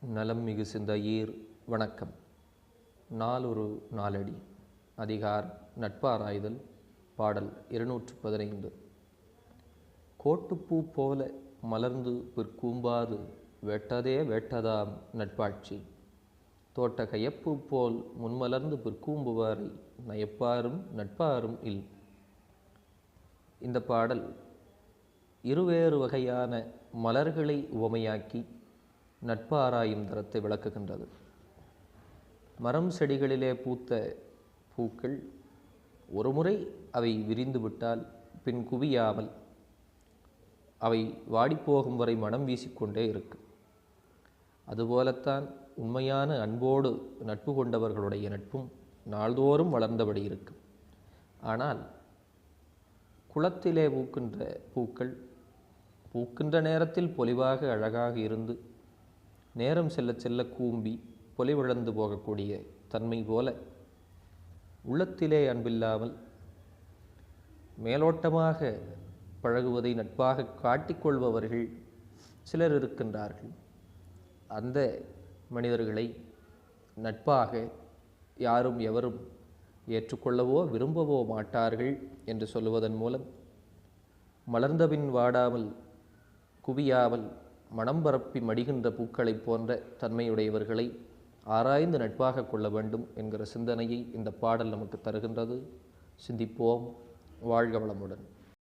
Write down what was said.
நலம் மிகு சிந்தையீர். வணக்கம். நாளொரு நாளடி. அதிகார் நட்பாராய்தல் பாடல் இருநூற்று பதினைந்து. கோட்டுப்பூ போல மலர்ந்து பிற்கூம்பாது வெட்டதே வெட்டதாம் நட்பாட்சி. தோட்ட கயப்பு போல் முன்மலர்ந்து பிற்கூம்புவாரை நயப்பாரும் நட்பாரும் இல். இந்த பாடல் இருவேறு வகையான மலர்களை உவமையாக்கி நட்பு ஆராயும் தரத்தை விளக்குகின்றது. மரம் செடிகளிலே பூத்த பூக்கள் ஒருமுறை அவை விரிந்துவிட்டால் பின் குவியாமல் அவை வாடிப்போகும் வரை மனம் வீசிக்கொண்டே இருக்கும். அதுபோலத்தான் உண்மையான அன்போடு நட்பு கொண்டவர்களுடைய நட்பும் நாள்தோறும் வளர்ந்தபடி இருக்கும். ஆனால் குளத்திலே பூக்கின்ற பூக்கள் பூக்கின்ற நேரத்தில் பொலிவாக அழகாக இருந்து நேரம் செல்ல செல்ல கூம்பி பொலிவிழந்து போகக்கூடிய தன்மை போல உள்ளத்திலே அன்பில்லாமல் மேலோட்டமாக பழகுவதை நட்பாக காட்டிக்கொள்பவர்கள் சிலர் இருக்கின்றார்கள். அந்த மனிதர்களை நட்பாக யாரும் எவரும் ஏற்றுக்கொள்ளவோ விரும்பவோ மாட்டார்கள் என்று சொல்லுவதன் மூலம் மலர்ந்தபின் வாடாமல் குவியாமல் மனம் பரப்பி மடிகின்ற பூக்களைப் போன்ற தன்மையுடையவர்களை ஆராய்ந்து நட்பாக கொள்ள வேண்டும் என்கிற சிந்தனையை இந்த பாடல் நமக்கு தருகின்றது. சிந்திப்போம். வாழ்க வளமுடன்.